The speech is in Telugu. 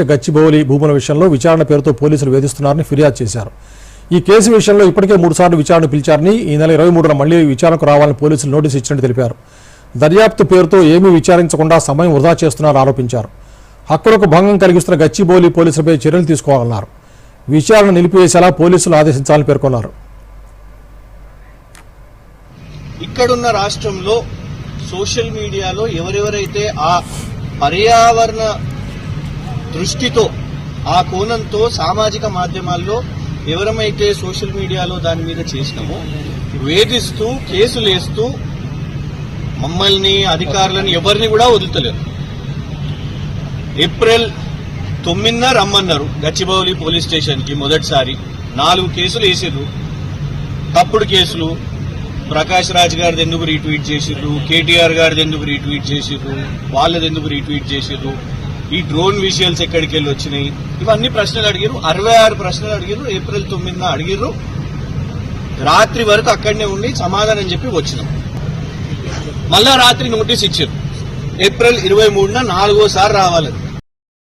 గచ్చిబౌలి భూముల విషయంలో విచారణ పేరుతో పోలీసులు వేధిస్తున్నారని ఫిర్యాదు చేశారు. ఈ కేసు విషయంలో ఇప్పటికే మూడుసార్లు విచారణ పిలిచారని ఈ నెల ఇరవై మూడున మళ్ళీ విచారణకు రావాలని పోలీసులు నోటీసు ఇచ్చినట్టు తెలిపారు. దర్యాప్తు పేరుతో ఏమీ విచారించకుండా సమయం వృధా చేస్తున్నారని ఆరోపించారు. హక్కులకు భంగం కలిగిస్తున్న గచ్చిబౌలి పోలీసులపై చర్యలు తీసుకోవాలన్నారు. విచారణ నిలిపివేసేలా పోలీసులు ఆదేశించాలని పేర్కొన్నారు. ఇక్కడున్న రాష్ట్రంలో సోషల్ మీడియాలో ఎవరెవరైతే ఆ పర్యావరణ దృష్టితో ఆ కోణంతో సామాజిక మాధ్యమాల్లో ఎవరమైతే సోషల్ మీడియాలో దాని మీద చేసినామో వేధిస్తూ కేసులు వేస్తూ మమ్మల్ని అధికారులను ఎవరిని కూడా వదులుతలేరు. ఏప్రిల్ తొమ్మిదిన రమ్మన్నారు గచ్చిబౌలి పోలీస్ స్టేషన్కి మొదటిసారి. నాలుగు కేసులు వేసిర్రు. తప్పుడు కేసులు. ప్రకాష్ రాజ్ గారిది ఎందుకు రీట్వీట్ చేసిర్రు? కేటీఆర్ గారిది ఎందుకు రీట్వీట్ చేసిర్రు? వాళ్ళది ఎందుకు రీట్వీట్ చేసిర్రు? ఈ డ్రోన్ విజువల్స్ ఎక్కడికి వెళ్ళి వచ్చినాయి? ఇవన్నీ ప్రశ్నలు అడిగిరు అరవై ఆరు ప్రశ్నలు అడిగిరు ఏప్రిల్ తొమ్మిదిన అడిగిర్రు. రాత్రి వరకు అక్కడనే ఉండి సమాధానం చెప్పి వచ్చినాం. మళ్ళా రాత్రి నోటీస్ ఇచ్చారు. ఏప్రిల్ ఇరవై మూడున నాలుగోసారి రావాలి.